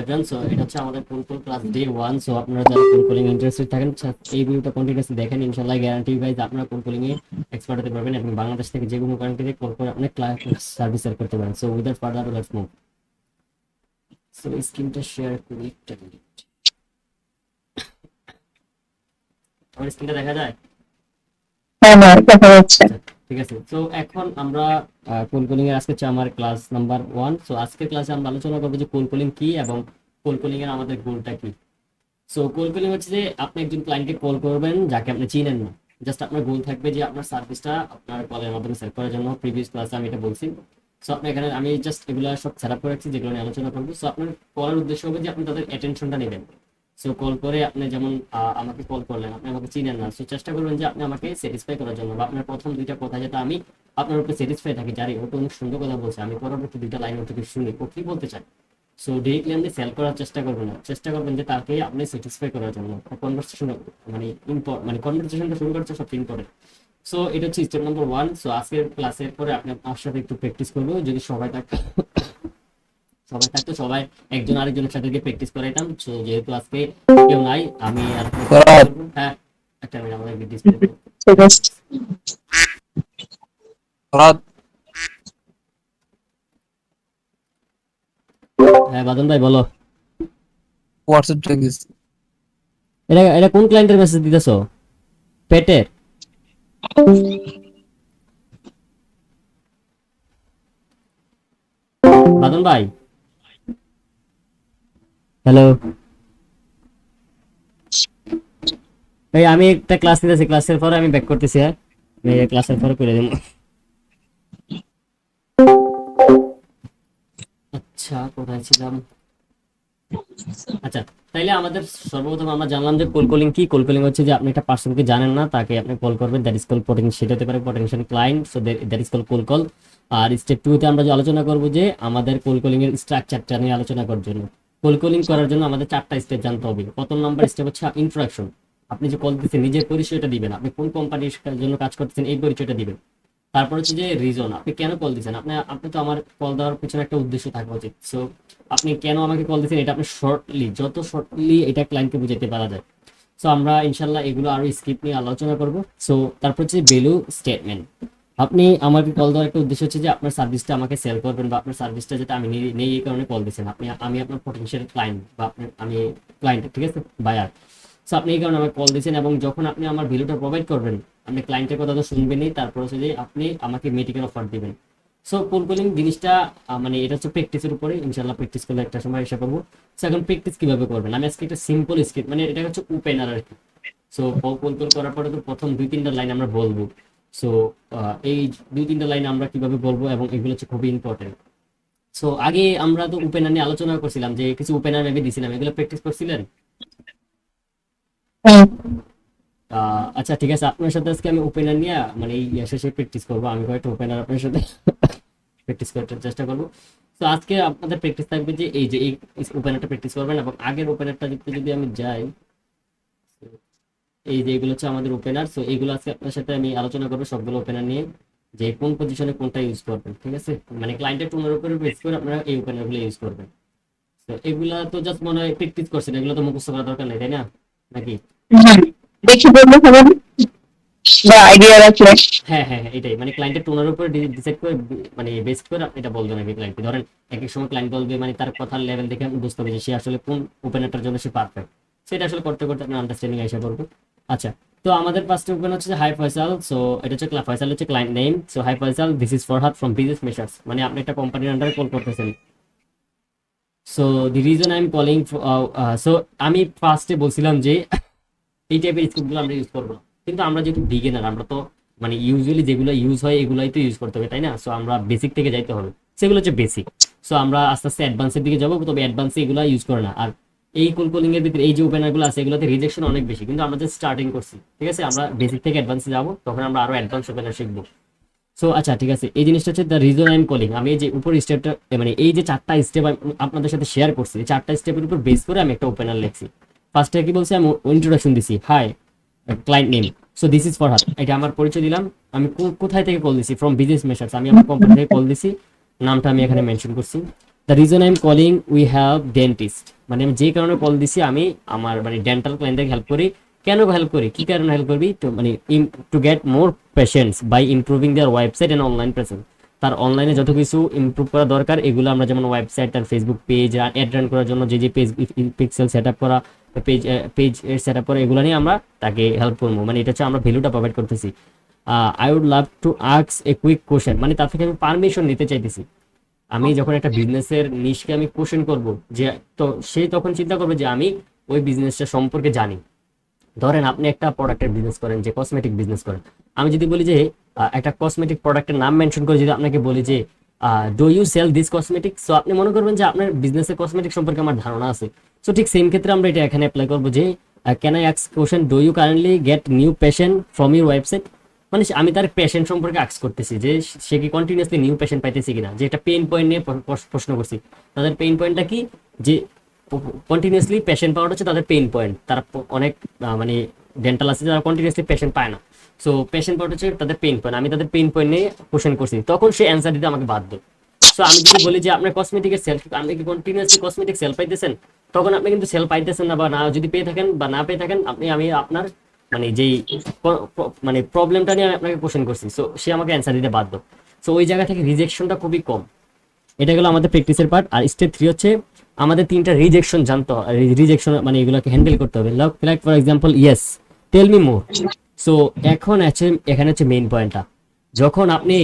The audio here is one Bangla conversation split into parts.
এভরিওয়ান সো এটা হচ্ছে আমাদের cold call class day one so আপনারা যারা কোলকোলিং ইন্টারেস্টেড থাকেন এই ভিডিওটা কন্টিনিউসলি দেখেন ইনশাআল্লাহ গ্যারান্টি গাইজ আপনারা কোলকোলিং এ এক্সপার্ট হতে পারবেন এবং বাংলাদেশ থেকে যে কোনো কান্ট্রি থেকে কল করে আপনি ক্লাস সার্ভিস করতে পারেন। So without further let's move so স্ক্রিনটা শেয়ার করি একটা মিনিট আমার স্ক্রিনটা দেখা যায়? হ্যাঁ হ্যাঁ দেখা যাচ্ছে। ঠিক আছে? তো এখন আমরা কোলকলিং এর আজকে আমার ক্লাস নাম্বার ওয়ান সো আজকের ক্লাসে আমরা আলোচনা করব যে কোলকলিং কি এবং কোলকলিং এর আমাদের গোলটা কি। সো কোলকলিং হচ্ছে যে আপনি একজন ক্লায়েন্টকে কল করবেন যাকে আপনি চিনেন না। জাস্ট আপনার গোল থাকবে যে আপনার সার্ভিসটা আপনার কলের মাধ্যমে সেল করার জন্য। প্রিভিয়াস ক্লাসে আমি এটা বলছি। সো আপনি এখানে, আমি জাস্ট এগুলো সব সেট আপ করে রাখছি, যেগুলো নিয়ে আলোচনা করব। সো আপনার কলের উদ্দেশ্য হবে যে আপনি তাদের অ্যাটেনশনটা নেবেন। সো কল করে আপনি যেমন আমাকে কল করলেন, আপনি আমাকে চিনেন না। সো চেষ্টা করবেন যে আপনি আমাকে স্যাটিসফাই করার জন্য বা আপনার প্রথম দুইটা কথা যেটা আমি আপনার উপরে স্যাটিসফাই থাকি জানি ওটা অনেক সুন্দর কথা বলছে, আমি পরবর্তী দুইটা লাইন ওর থেকে শুনি, ও কি বলতে চাই সো ডিরেক্টলি আপনি সেল করার চেষ্টা করবেন না। চেষ্টা করবেন যে তাকে আপনি স্যাটিসফাই করার জন্য। কনভারসেশন মানে ইম্পর্ট মানে কনভারসেশনটা শুরু করছে সবচেয়ে ইম্পর্টেন্ট সো এটা হচ্ছে স্টেপ নাম্বার ওয়ান সো আজকের ক্লাসের পরে আপনি আপনার সাথে একটু প্র্যাকটিস করব। যদি সবাই থাকতো সবাই থাকতো সবাই একজন আরেকজনের সাথে গিয়ে প্র্যাকটিস করাইতাম। সো যেহেতু আজকে কেউ নাই আমি আর হ্যাঁ একটা মিনিট আমাদের রাত হ্যাঁ বাদন ভাই বলো। হোয়াটসঅ্যাপ টেক্স এটা এটা কোন ক্লায়েন্টের মেসেজ দিতেছো? পেটের? বাদন ভাই। হ্যালো এই আমি একটা ক্লাস নিতেছি ক্লাসের পরে আমি ব্যাক করতেছি হ্যাঁ? ক্লাসের পরে করে দেবো। আচ্ছা কোথায় ছিলাম? আচ্ছা তাইলে আমাদের সর্বপ্রথম আমরা জানলাম যে কোল কলিং কি? কোল কলিং হচ্ছে যে আপনি একটা পার্সনকে জানেন না, তাকে আপনি কল করবেন দ্যাট ইজ কল পটেনশিয়াল হতে পারে potential client so that is call cold call R step টুতে আমরা যে আলোচনা করব যে আমাদের কোল কলিং এর স্ট্রাকচারটা নিয়ে আলোচনা করার জন্য। কোল কলিং করার জন্য আমাদের চারটা স্টেপ জানতে হবে। প্রথম নাম্বার স্টেপ হচ্ছে ইন্ট্রোডাকশন আপনি যে কল দিচ্ছেন নিজের পরিচয়টা দিবেন। আপনি কোন কোম্পানির জন্য কাজ করতেছেন, এই পরিচয়টা দিবেন। তারপর হচ্ছে যে রিজন আপনি কেন কল দিচ্ছেন আপনি আপনি তো আমার কল দেওয়ার পিছনে একটা উদ্দেশ্য থাকা উচিত। সো আপনি কেন আমাকে কল দিচ্ছেন এটা আপনি শর্টলি যত শর্টলি এটা ক্লায়েন্টকে বুঝাতে পারা যায়। সো আমরা ইনশাল্লাহ এগুলো আরও স্কিপ নিয়ে আলোচনা করব। সো তারপর হচ্ছে ভ্যালু স্টেটমেন্ট আপনি আমাকে কল দেওয়ার একটা উদ্দেশ্য হচ্ছে যে আপনার সার্ভিসটা আমাকে সেল করবেন বা আপনার সার্ভিসটা যাতে আমি নেই এই কারণে কল দিচ্ছেন আপনি, আমি আপনার পটেনশিয়াল ক্লায়েন্ট বা আপনি আমি ক্লায়েন্ট ঠিক আছে? বায়ার সো আপনি এই কারণে আমাকে কল দিয়েছেন এবং যখন আপনি আমার ভ্যালুটা প্রোভাইড করবেন, আপনি ক্লায়েন্টের কথা তো শুনবেনই, তারপর হচ্ছে যে আপনি আমাকে মেডিকেল অফার দিবেন। সো কোল কলিং জিনিসটা মানে এটা হচ্ছে প্র্যাকটিসের উপরে ইনশাল্লাহ প্র্যাকটিস করলে একটা সময় এসে করব সো এখন প্র্যাকটিস কীভাবে করবেন? আমি আজকে একটা সিম্পল স্ক্রিপ্ট মানে এটা হচ্ছে ওপেনার আর কি। সো কোল কল করার পরে তো প্রথম দুই, তিনটা লাইন আমরা বলব। সো এই দুই তিনটা লাইন আমরা কীভাবে বলব এবং এগুলো হচ্ছে খুবই ইম্পর্টেন্ট সো আগে আমরা তো ওপেনার নিয়ে আলোচনা করছিলাম যে কিছু ওপেনার মেবি দিছিলাম এগুলো প্র্যাকটিস করছিলেন? হ্যাঁ। আচ্ছা ঠিক আছে আপনার সাথে আজকে আমি ওপেনার নিয়ে মানে এই শেষে প্র্যাকটিস করব আমি কয়েকটা ওপেনার আপনার সাথে প্র্যাকটিস করতে চেষ্টা করব। তো আজকে আপনাদের প্র্যাকটিস থাকবে যে এই যে এই ওপেনারটা প্র্যাকটিস করবেন এবং আগের ওপেনারটা যদি আমি যাই এই যে এগুলো হচ্ছে আমাদের ওপেনার সো এইগুলো আজকে আপনার সাথে আমি আলোচনা করব সবগুলো ওপেনার নিয়ে যে কোন পজিশনে কোনটা ইউজ করবেন ঠিক আছে? মানে ক্লায়েন্টের টোনের উপরে বেস করে আপনারা এই ওপেনারগুলো ইউজ করবেন। তো এগুলা তো জাস্ট মনে হয় প্র্যাকটিস করছেন এগুলো তো মুখস্থ করা দরকার নেই তাই না? নাকি। দেখি বললে হবে। না? বা আইডিয়া রাখলে। হ্যাঁ হ্যাঁ হ্যাঁ, এটাই। মানে ক্লায়েন্টের টোনের উপরে ডিসাইড করে মানে বেস করে আপনি এটা বলবেন আগে ক্লায়েন্টকে ধরেন এক এক সময় ক্লায়েন্ট বলবে মানে তার কথার লেভেল দেখে আপনি বুঝতে হবে যে সে আসলে কোন ওপেনারটার জন্য সে পারফেক্ট সেটা আসলে করতে করতে আপনার আন্ডারস্ট্যান্ডিং এসে পড়বে। আচ্ছা তো আমাদের ফার্স্ট ওপেন হচ্ছে হাই ফয়সাল সো এটা হচ্ছে ফয়সাল হচ্ছে client name so hi Faisal this is Farhad from business Messrs মানে আপনি একটা কোম্পানির আন্ডারে কল করতেছেন। So the reason I am calling so আমি ফার্স্টে বলছিলাম যে এই টাইপের স্ক্রিপ্টগুলো আমরা ইউজ করব কিন্তু আমরা যেহেতু বিগিনার আমরা তো মানে ইউজুয়ালি যেগুলো ইউজ হয়, এগুলাই তো ইউজ করতে হবে, তাই না? সো আমরা বেসিক থেকে যাইতে হবে। সেগুলো হচ্ছে বেসিক সো আমরা আস্তে আস্তে অ্যাডভান্সের দিকে যাব, তবে অ্যাডভান্সে এগুলো ইউজ করে না। আর এই কোল কলিং এর ভিতরে এই যে ওপেনারগুলো আছে, এগুলোতে রিজেকশন অনেক বেশি। কিন্তু আমরা যে স্টার্টিং করছি, ঠিক আছে? আমরা বেসিক থেকে অ্যাডভান্সে যাব, তখন আমরা আরও অ্যাডভান্স ওপেনার শিখব। সো আচ্ছা ঠিক আছে। এই জিনিসটা হচ্ছে the reason I am calling আমি এই যে উপর স্টেপটা মানে এই যে চারটা স্টেপ আপনাদের সাথে শেয়ার করছি, এই চারটা স্টেপের উপর বেস করে আমি একটা ওপেনার লিখছি। ফার্স্টে কি বলছি? আমি ইন্ট্রোডাকশন দিছি। Hi client name so this is Farhad এটা আমার পরিচয় দিলাম। আমি কোথায় থেকে কল দিছি? ফ্রম বিজনেস মেশার্স আমি আমার কোম্পানি থেকে কল দিছি। নামটা আমি এখানে মেনশন করছি। The reason I am calling we have dentist মানে আমি যে কারণে কল দিছি, আমি আমার মানে ডেন্টাল ক্লায়েন্টদের হেল্প করি। কেন হেল্প করি? কি কারণে হেল্প করবি? তো মানে to get more patients by improving their website and online presence তার অনলাইনে যত কিছু ইমপ্রুভ করা দরকার, এগুলো আমরা যেমন ওয়েবসাইট তার ফেসবুক পেজ অ্যাড রান করার জন্য যে যে পেজ পিক্সেল সেট আপ করা পেজ পেজ সেট আপ করা, এগুলো নিয়ে আমরা তাকে হেল্প করব। মানে এটা হচ্ছে আমরা ভ্যালুটা প্রোভাইড করতেছি। আই উড লাভ টু আক্স এ কুইক কোশ্চেন মানে তার থেকে আমি পারমিশন নিতে চাইতেছি। আমি যখন একটা বিজনেসের নিশকে আমি কোশ্চেন করব, যে তো সে তখন চিন্তা করবে যে আমি ওই বিজনেসটা সম্পর্কে জানি। ধরেন আপনি একটা প্রোডাক্টের বিজনেস করেন, যে কসমেটিক বিজনেস করেন। আমি যদি বলি যে একটা কসমেটিক প্রোডাক্টের নাম মেনশন করে যদি আপনাকে বলি যে do you sell this cosmetic so আপনি মনে করবেন যে আপনার বিজনেসের কসমেটিক সম্পর্কে আমার ধারণা আছে। সো ঠিক সেম ক্ষেত্রে আমরা এটা এখানে অ্যাপ্লাই করব যে can I আক্স question do you currently get new patient from your website মানে আমি তার পেশেন্ট সম্পর্কে আক্স করতেছি যে সে কি কন্টিনিউসলি নিউ পেশেন্ট পাইতেছে কিনা? যে একটা পেইন পয়েন্ট নিয়ে প্রশ্ন করছি। তাদের পেইন পয়েন্টটা কি? যে কন্টিনিউসলি পেশেন্ট পাওয়াটা হচ্ছে তাদের পেইন পয়েন্ট তারা অনেক মানে ডেন্টাল আছে যারা কন্টিনিউসলি পেশেন্ট পায় না। সো পেশেন্ট পাওয়াটা হচ্ছে তাদের পেন পয়েন্ট আমি তাদের পেইন পয়েন্ট নিয়ে কোশ্চেন করছি। তখন সে অ্যান্সার দিতে আমাকে বাধ্য। সো আমি যদি বলি যে আপনার কসমেটিকের সেল আপনি কি কন্টিনিউসলি কসমেটিক সেল পাইতেছেন? তখন আপনি কিন্তু সেল পাইতেছেন না বা না যদি পেয়ে থাকেন বা না পেয়ে থাকেন, আপনি আমি আপনার মানে যেই মানে প্রবলেমটা নিয়ে আমি আপনাকে কোশ্চেন করছি। সো সে আমাকে অ্যান্সার দিতে বাধ্য। সো ওই জায়গা থেকে রিজেকশনটা খুবই কম। এটা গেলো আমাদের প্র্যাকটিসের পার্ট আর স্টেপ থ্রি হচ্ছে আমাদের তিনটা রিজেকশন জানতে হবে রিজেকশন মানে এগুলোকে হ্যান্ডেল করতে হবে। Like for example yes tell me more so এখন আছে এখানে হচ্ছে মেইন পয়েন্টটা যখন আপনি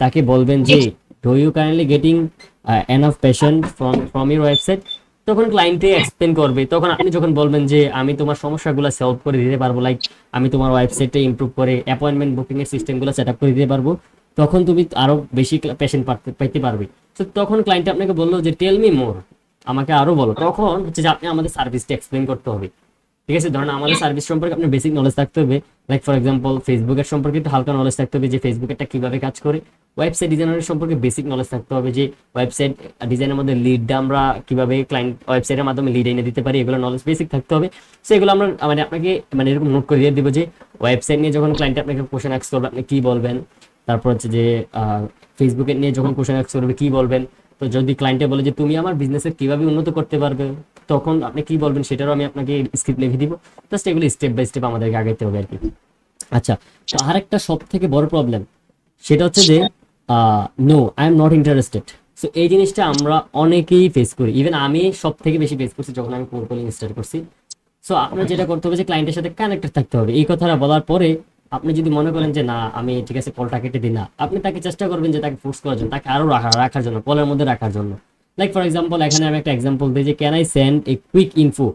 তাকে বলবেন যে do you kindly getting an of patient from from your website তখন ক্লায়েন্টে এক্সপ্লেন করবে, তখন আপনি যখন বলবেন যে, আমি তোমার সমস্যাগুলো সলভ করে দিতে পারব লাইক আমি তোমার ওয়েবসাইটে ইমপ্রুভ করে অ্যাপয়েন্টমেন্ট বুকিং এর সিস্টেমগুলো সেট আপ করে দিতে পারব, তখন তুমি আরও বেশি পেশেন্ট পাইতে পারবে। তো তখন ক্লায়েন্ট আপনাকে বলল যে টেল মি মোর আমাকে আরও বলো। তখন হচ্ছে যে, আপনি আমাদের সার্ভিসটা এক্সপ্লেন করতে হবে। ঠিক আছে? ধরেন আমাদের সার্ভিস সম্পর্কে আপনার বেসিক নলেজ থাকতে হবে। লাইক ফর এক্সাম্পল ফেসবুকের সম্পর্কে একটু হালকা নলেজ থাকতে হবে যে ফেসবুকেরটা কীভাবে কাজ করে। ওয়েবসাইট ডিজাইনের সম্পর্কে বেসিক নলেজ থাকতে হবে যে ওয়েবসাইট ডিজাইনের মধ্যে লিডটা আমরা কীভাবে ক্লায়েন্ট ওয়েবসাইটের মাধ্যমে লিড এনে দিতে পারি এগুলো নলেজ বেসিক থাকতে হবে। সো এগুলো আমরা মানে আপনাকে মানে এরকম নোট করে দিয়ে দিব যে ওয়েবসাইট নিয়ে যখন ক্লায়েন্ট আপনাকে কোশ্চেন অ্যাক্স করবে আপনি কি বলবেন? তারপর হচ্ছে যে ফেসবুকে নিয়ে যখন কোশ্চেন অ্যাক্স করবে কি বলবেন? তো যদি ক্লায়েন্টে বলে যে, তুমি আমার বিজনেসের কীভাবে উন্নত করতে পারবে? তখন আপনি কি বলবেন সেটারও আমি আপনাকে স্ক্রিপ্ট লিখে দিব। জাস্ট এগুলো স্টেপ বাই স্টেপ আমাদেরকে আগাইতে হবে আর কি আচ্ছা তো আরেকটা সব থেকে বড় প্রবলেম সেটা হচ্ছে যে no I am not interested so এই জিনিসটা আমরা অনেকেই ফেস করি। ইভেন আমি সব থেকে বেশি ফেস করছি যখন আমি কোল কলিং স্টার্ট করছি। সো আপনার যেটা করতে হবে যে ক্লায়েন্টের সাথে কানেক্টেড থাকতে হবে। এই কথাটা বলার পরে আপনি যদি মনে করেন যে, না, আমি ঠিক আছে কলটা কেটে দিই না। আপনি তাকে চেষ্টা করবেন যে, তাকে ফোর্স করার জন্য, তাকে আরও রাখা, রাখার জন্য কলের মধ্যে রাখার জন্য। লাইক ফর এক্সাম্পল এখানে আমি একটা এক্সাম্পল দিই যে can I send a quick info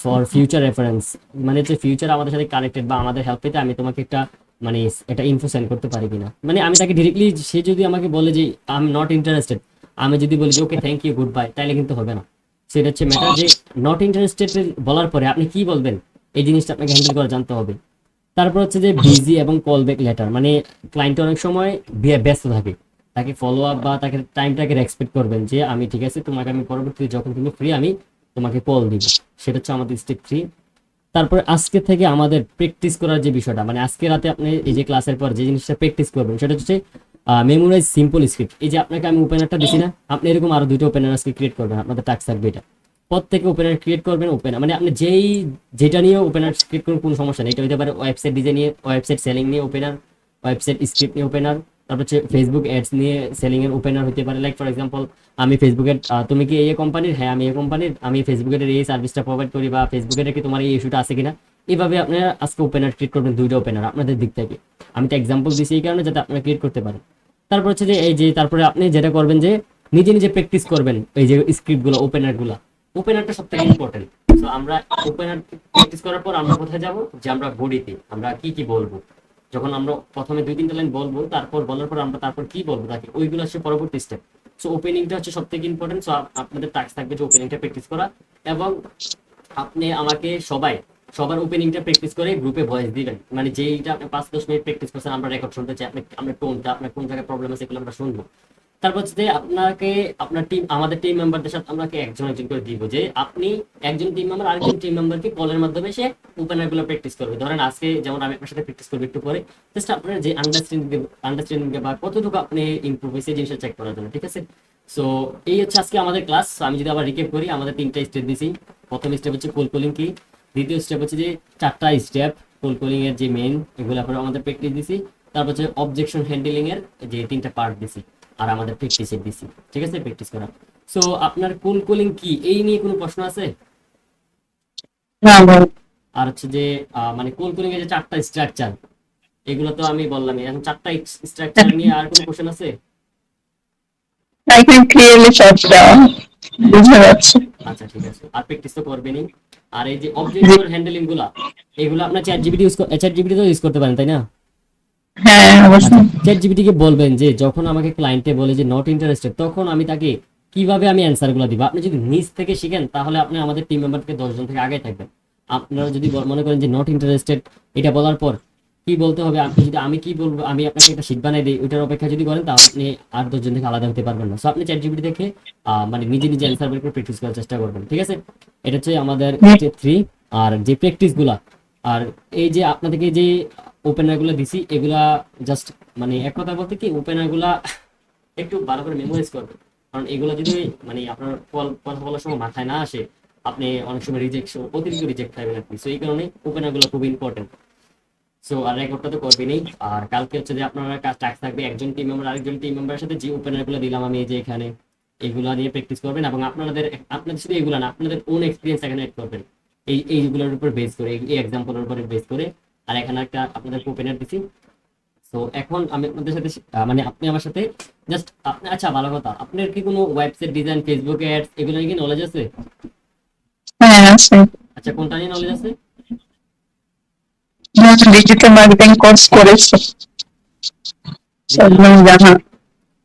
for future reference মানে হচ্ছে ফিউচার আমাদের সাথে কানেক্টেড বা আমাদের হেল্প পেতে আমি তোমাকে একটা মানে একটা ইনফো সেন্ড করতে পারি কিনা। মানে আমি তাকে ডিরেক্টলি সে যদি আমাকে বলে যে আই এম নট ইন্টারেস্টেড আমি যদি বলি যে okay thank you good bye তাইলে কিন্তু হবে না। সেটা হচ্ছে ম্যাটার যে নট ইন্টারেস্টেড বলার পরে আপনি কি বলবেন? এই জিনিসটা আপনাকে হ্যান্ডেল করা জানতে হবে। তারপর হচ্ছে যে বিজি এবং কল ব্যাক লেটার মানে ক্লায়েন্ট অনেক সময় ব্যস্ত থাকে। তাকে ফলো আপ বা তাকে টাইমটাকে রেসপেক্ট করবেন যে আমি ঠিক আছে তোমাকে আমি পরবর্তীতে যখন তুমি ফ্রি আমি তোমাকে কল দিব। সেটা হচ্ছে আমাদের স্টেপ থ্রি তারপরে আজকে থেকে আমাদের প্র্যাকটিস করার যে বিষয়টা মানে আজকে রাতে আপনি এই যে ক্লাসের পর যে জিনিসটা প্র্যাকটিস করবেন সেটা হচ্ছে মেমোরাইজ সিম্পল স্ক্রিপ্ট এই যে আপনাকে আমি ওপেনারটা দিছি না আপনি এরকম আরও দুটো ওপেনার আজকে ক্রিয়েট করবেন আপনাদের টাস্ক থাকবে এটা। প্রত্যেকে ওপেনার ক্রিয়েট করবেন ওপেনার মানে আপনি যেই, যেটা নিয়ে ওপেনার ক্রিয়েট করুন কোনো সমস্যা নেই। এটা হতে পারে ওয়েবসাইট ডিজাইন নিয়ে ওয়েবসাইট সেলিং নিয়ে ওপেনার ওয়েবসাইট স্ক্রিপ্ট নিয়ে ওপেনার তারপর হচ্ছে ফেসবুক অ্যাডস নিয়ে সেলিং এর ওপেনার হতে পারে। লাইক ফর এক্সাম্পল আমি ফেসবুকের তুমি কি এই কোম্পানির হ্যাঁ আমি এই কোম্পানির আমি ফেসবুকের এই সার্ভিসটা প্রোভাইড করি বা ফেসবুকের কি তোমার এই ইস্যুটা আছে কিনা? এভাবে আপনারা আজকে ওপেনার ক্রিয়েট করবেন, দুইটা ওপেনার আপনাদের দিক থেকে। আমি তো এক্সাম্পল দিচ্ছি এই কারণে যাতে আপনারা ক্রিয়েট করতে পারেন। তারপর হচ্ছে যে এই যে, তারপরে আপনি যেটা করবেন যে, নিজে নিজে প্র্যাকটিস করবেন এই যে স্ক্রিপ্টগুলো ওপেনারগুলো ওপেনারটা সব থেকে ইম্পর্টেন্ট তো আমরা ওপেনার প্র্যাকটিস করার পর আমরা কোথায় যাব? যে আমরা বডিতে আমরা কি কি বলব? যখন আমরা প্রথমে দুই তিনটা লাইন বলব তারপর বলার পর আমরা তারপর কি বলব? তাকে ওইগুলো হচ্ছে পরবর্তী স্টেপ সো ওপেনিংটা হচ্ছে সব থেকে ইম্পর্টেন্ট সো আপনাদের টাস্ক থাকবে যে ওপেনিংটা প্র্যাকটিস করা এবং আপনি আমাকে সবাই সবার ওপেনিংটা প্র্যাকটিস করে গ্রুপে ভয়েস দিবেন। মানে যেইটা আপনি পাঁচ দশ মিনিট প্র্যাকটিস করছেন আমরা রেকর্ড শুনতে চাই। আপনি আপনার টোনটা আপনার কোন জায়গায় প্রবলেম আছে এগুলো আমরা শুনব। তারপর যে আপনাকে, আপনার টিম আমাদের টিম মেম্বারদের সাথে আপনাকে একজন একজন করে দিব? যে আপনি একজন টিম মেম্বার আরেকজন টিম মেম্বারকে কলের মাধ্যমে সে ওপেনারগুলো প্র্যাকটিস করবে। ধরেন আজকে যেমন আমি আপনার সাথে প্র্যাকটিস করব একটু পরে জাস্ট আপনার যে আন্ডারস্ট্যান্ডিং আন্ডারস্ট্যান্ডিং বা কতটুকু আপনি ইমপ্রুভ হয়েছে জিনিসটা চেক করার জন্য, ঠিক আছে? সো এই হচ্ছে আজকে আমাদের ক্লাস আমি যদি আবার রিকেপ করি, আমাদের তিনটা স্টেপ দিছি। প্রথম স্টেপ হচ্ছে কোল কলিং কি? দ্বিতীয় স্টেপ হচ্ছে যে চারটা স্টেপ কোল কলিং এর যে মেইন এগুলো পরে আমাদের প্র্যাকটিস দিছি। তারপর হচ্ছে অবজেকশন হ্যান্ডেলিং এর যে তিনটা পার্ট দিছি। আর আমাদের প্র্যাকটিসের দিছি ঠিক আছে? প্র্যাকটিস করা। সো আপনার কোল কলিং কি? এই নিয়ে কোনো প্রশ্ন আছে? না আর হচ্ছে যে মানে কোল কলিং এর যে চারটা স্ট্রাকচার এগুলো তো আমি বললামই। এখন চারটা স্ট্রাকচার নিয়ে আর কোনো কোশ্চেন আছে? আই ক্যান ক্লিয়ারলি সবটা বুঝা যাচ্ছে। আচ্ছা ঠিক আছে। আর প্র্যাকটিস তো করবেনই। আর এই যে অবজেক্ট হ্যান্ডলিংগুলা এগুলো আপনার chat GPT use chat GPT তো ইউজ করতে পারেন তাই না? হ্যাঁ অবশ্যই। চ্যাট জিপিটি কে বলবেন যে যখন আমাকে ক্লায়েন্টে বলে যে নট ইন্টারেস্টেড তখন আমি তাকে কীভাবে আমি অ্যান্সারগুলো দিব? আপনি যদি নিজ থেকে শিখেন তাহলে আপনি আমাদের টিম মেম্বারকে দশজন থেকে আগে থাকবেন। আপনারা যদি মনে করেন যে নট ইন্টারেস্টেড এটা বলার পর কি বলতে হবে? আপনি যদি আমি কি বলব? আমি আপনাকে একটা শীট বানাই দিই ওইটার অপেক্ষা যদি করেন তাহলে আপনি আর দশজন থেকে আলাদা হতে পারবেন না। সো আপনি চ্যাট জিপিটি আহ, মানে নিজে নিজে অ্যান্সার বের করে প্র্যাকটিস করার চেষ্টা করবেন ঠিক আছে? এটা হচ্ছে আমাদের থ্রি আর যে প্র্যাকটিসগুলা আর এই যে আপনাদেরকে যে ওপেনারগুলো দিছি, এগুলা জাস্ট মানে এক কথা বলতে কি ওপেনারগুলা একটু ভালো করে মেমোরাইজ করবেন। কারণ এগুলো যদি মানে আপনার কথা বলার সময় মাথায় না আসে, আপনি অনেক সময় রিজেকশন অতিরিক্ত রিজেক্ট খাবেন আপনি। সো এই কারণে ওপেনারগুলো খুব ইম্পর্টেন্ট সো আর রেকর্ডটা তো করবেনই। আর কালকে হচ্ছে যে আপনারা টাস্ক থাকবে, একজন টিম মেম্বার আরেকজন টিম মেম্বারের সাথে যে ওপেনারগুলো দিলাম আমি যে এখানে, এগুলো নিয়ে প্র্যাকটিস করবেন এবং আপনাদের আপনাদের শুধু এগুলো না, আপনাদের ওন এক্সপিরিয়েন্স এখানে অ্যাড করবেন। এই, এইগুলোর উপর বেস করে, এই এক্সাম্পলের উপর বেস করে আর এখানে একটা আপনাদের ওপেনার দিছি। সো এখন আমি আপনাদের সাথে মানে আপনি আমার সাথে জাস্ট আপনি আচ্ছা ভালো কথা। আপনার কি কোনো ওয়েবসাইট ডিজাইন ফেসবুক অ্যাডস এগুলো নিয়ে কি নলেজ আছে? হ্যাঁ আছে। আচ্ছা কোনটা নিয়ে নলেজ আছে? ডিজিটাল মার্কেটিং কোর্স করেছি। জানা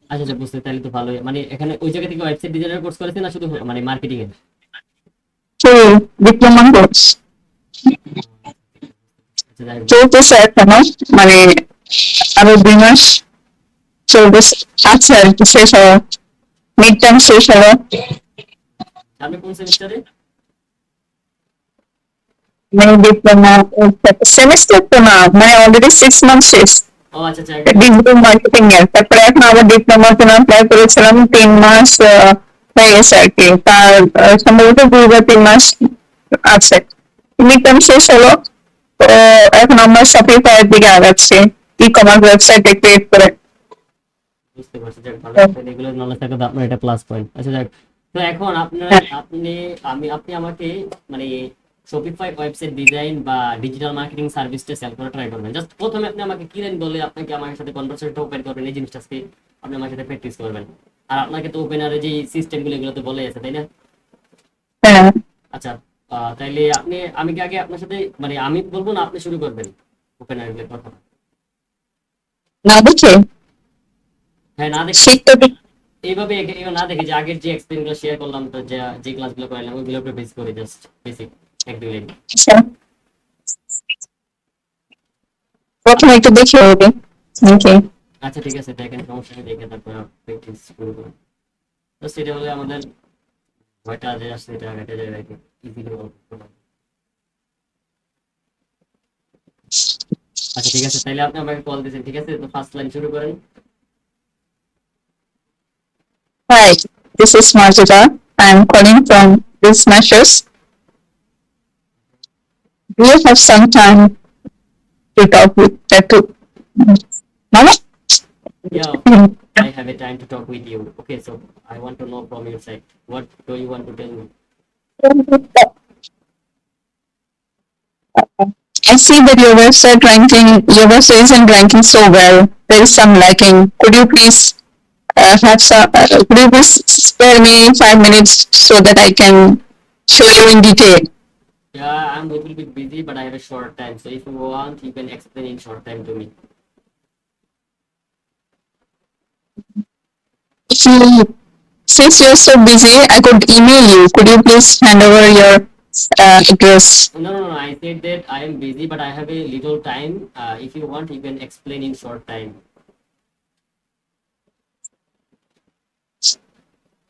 আচ্ছা আচ্ছা বুঝতে তাহলে তো ভালোই। মানে এখানে ওই জায়গা থেকে ওয়েবসাইট ডিজাইনের কোর্স করেছেন না শুধু মানে মার্কেটিং এর? তো ডিপ্লোমা কোর্স। চলতেছে এখনও মানে আরও দুই মাস চলতেছে আছে আর কি শেষ হওয়া মিড টার্ম শেষ হলো মানে ডিপ্লোমা সেমিস্টার? তো না মানে অলরেডি সিক্স মান্থ শেষ। ও আচ্ছা আচ্ছা। ডিজিটাল মার্কেটিং এর তারপরে এখন আবার ডিপ্লোমার জন্য অ্যাপ্লাই করেছিলাম তিন মাস হয়ে গেছে আর কি। তার সম্ভবত দুই বা তিন মাস আছে। মিড টার্ম শেষ হলো। তো এখন আমরা শপিফাই এর দিকে আগাচ্ছি। ই কমার্স ওয়েবসাইট ক্রিয়েট করে। বুঝতে পারছি যাক ভালো। এগুলো নলেজ থাকলে তো আপনার এটা প্লাস পয়েন্ট আচ্ছা যাক তো এখন আপনার হ্যাঁ। আপনি আমি আপনি আমাকে মানে শপিফাই ওয়েবসাইট ডিজাইন বা ডিজিটাল মার্কেটিং সার্ভিসটা সেল করা ট্রাই করবেন। জাস্ট প্রথমে আপনি আমাকে কি দেন বলে আপনাকে আমার সাথে কনভারসেশনটা ওপেন করবেন এই জিনিসটা আজকে আপনি আমার সাথে প্র্যাকটিস করবেন। আর আপনাকে তো ওপেনারে যে সিস্টেমগুলো এগুলো তো বলে আছে তাই না? হ্যাঁ। আচ্ছা তাইলে আপনি আমি কি আগে আপনার সাথে মানে আমি বলব না আপনি শুরু করবেন? ওপেন ওপেনার কথা। না দেখে হ্যাঁ না দেখে শিখতে তো- এইভাবে না দেখে যে আগের যে এক্সপেরিয়েন্সগুলো শেয়ার করলাম তো যে যে ক্লাসগুলো করাইলাম ওইগুলোর উপর বেস করে জাস্ট বেসিক এক দুই লাইন আচ্ছা। প্রথমে একটু দেখে হবে ওকে আচ্ছা ঠিক আছে দেখেন সমস্যা দেখে তারপর প্র্যাকটিস শুরু করুন। তো সেটা হলে আমাদের ভয়টা যে আসছে এটা কেটে যায় আর কি ইজিলি আচ্ছা ঠিক আছে তাইলে আপনি আমাকে কল দিয়েছেন ঠিক আছে তো ফার্স্ট লাইন শুরু করেন Hi, this is Marjita. I am calling from Bill Smashers. Do you have some time to talk with Tattoo? Mama? Yeah, I have a time to talk with you. Okay, so I want to know from your side, what do you want to tell me? I see that your website ranking, your website isn't ranking so well. There is some lacking. Could you please uh, have some, uh, could you please spare me five minutes so that I can show you in detail? Yeah, I'm a little bit busy, but I have a short time. So if you want, you can explain in short time to me If you, since you're so busy, I could email you. Could you please hand over your uh, address? No, no, no. I said that I am busy, but I have a little time. Uh, if you want, you can explain in short time.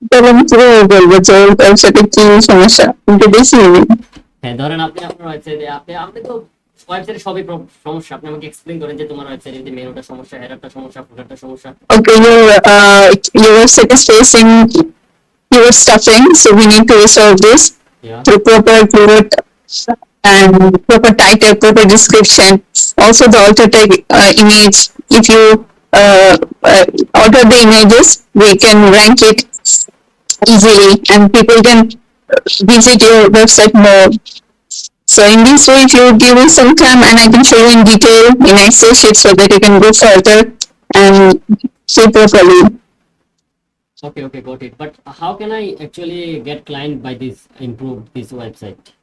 তাহলে আমি কিভাবে বলবো যে ওয়েবসাইটে কি সমস্যা কিন্তু বেশি হ্যাঁ ধরেন আপনি আপনার ওয়েবসাইটে আপনি আপনি তো ওয়েবসাইটে সবই প্রব- সমস্যা আপনি আমাকে এক্সপ্লেইন করেন যে তোমার ওয়েবসাইটে যদি মেনুটা সমস্যা হেডারটা সমস্যা ফুটারটা সমস্যা Okay, your uh, your website is facing your stuffing, so we need to resolve this yeah through proper keyword and proper title, proper description. Also, the alter tag uh, image. If you uh, uh, alter the images, we can rank it easily, and people can uh, visit your website more. So in this way, if you give me some time, and I can show you in detail in Excel sheet, so that you can go further and see properly. Okay, okay, got it. But how can I actually get client by this improve this website?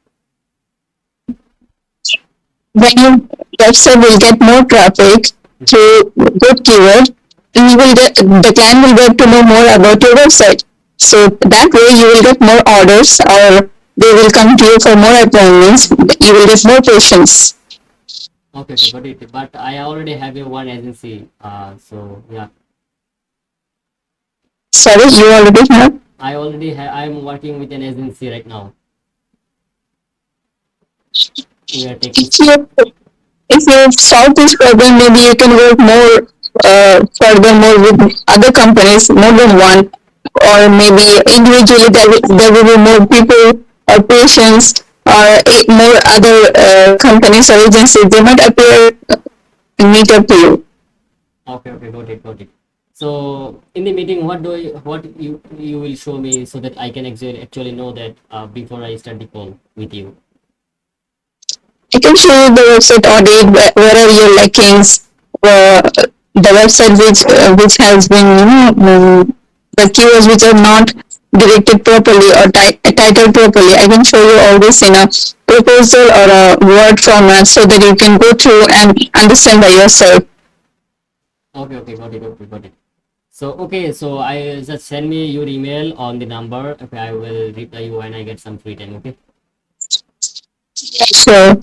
when your website will get more traffic through good keyword, you will get the client will get to know more about your website. So that way you will get more orders or they will come to you for more appointments. You will get more patients. Okay, okay, got it. But I already have a one agency. Uh, so yeah, Sorry, you already have. I already have. I am working with an agency right now. We are taking. If you if you solve this problem, maybe you can work more uh, furthermore with other companies, more than one, or maybe individually there will, there will be more people or patients or a, more other uh, companies or agencies. They might appear meet up to you. Okay, okay, got it, got it. So in the meeting, what do I, what you you will show me so that I can actually actually know that uh, before I start the call with you. I can show you the website audit, where, where are your lackings, uh, the website which uh, which has been, you know, um, the keywords which are not directed properly or ti- titled properly. I can show you all this in a proposal or a word format so that you can go through and understand by yourself. Okay, okay, got it, okay, got it. So okay, so I just send me your email on the number. Okay, I will reply you when I get some free time. Okay. So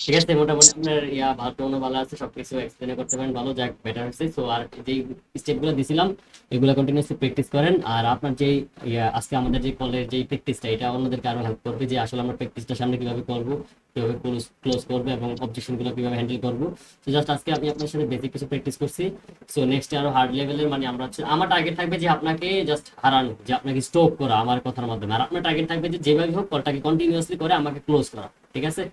ঠিক আছে, মোটামুটি আপনার ইয়া ভালো ভালো আছে, সবকিছু এক্সপ্লেন করতে পারেন, ভালো যাক বেটার হচ্ছে সো আর যেই স্টেপগুলো দিছিলাম, এগুলো কন্টিনিউসলি প্র্যাকটিস করেন। আর আপনার ইয়া, আজকে আমাদের যে কলের যেই প্র্যাকটিসটা এটা অন্যদেরকে আরও হেল্প করবে যে আসলে আমরা প্র্যাকটিসটা সামনে কীভাবে করব, কীভাবে ক্লোজ ক্লোজ করবে এবং অবজেকশনগুলো কীভাবে হ্যান্ডেল করব। তো জাস্ট আজকে আমি আপনার সাথে বেসিক কিছু প্র্যাকটিস করছি। সো নেক্সট আরও হার্ড লেভেলের মানে আমরা হচ্ছে, আমার টার্গেট থাকবে যে আপনাকে জাস্ট হারানো, যে আপনাকে স্টপ করা আমার কথার মাধ্যমে। আর আপনার টার্গেট থাকবে যে যেভাবে হোক কলটাকে কন্টিনিউয়াসলি করে আমাকে ক্লোজ করা, ঠিক আছে?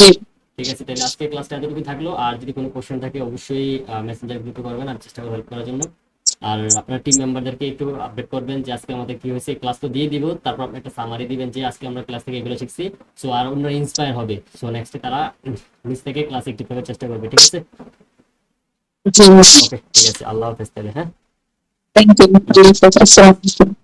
জি। ঠিক আছে তাহলে আজকে ক্লাসটা এতটুকু থাকল। আর যদি কোনো কোশ্চেন থাকে অবশ্যই মেসেঞ্জার গ্রুপে করবেন আর চেষ্টা করব হেল্প করার জন্য। আর আপনার টিম মেম্বারদেরকে একটু আপডেট করবেন যে আজকে আমাদের কি হয়েছে। ক্লাস তো দিয়ে দিব তারপর আপনি একটা সামারি দিবেন যে আজকে আমরা ক্লাস থেকে এগুলো শিখছি। সো আর অন্য ইন্সপায়ার হবে। সো নেক্সটে তারা নিজ থেকে ক্লাস একটিভ করার চেষ্টা করবে ঠিক আছে? ওকে ঠিক আছে আল্লাহ হাফেজ তাহলে হ্যাঁ? Thank you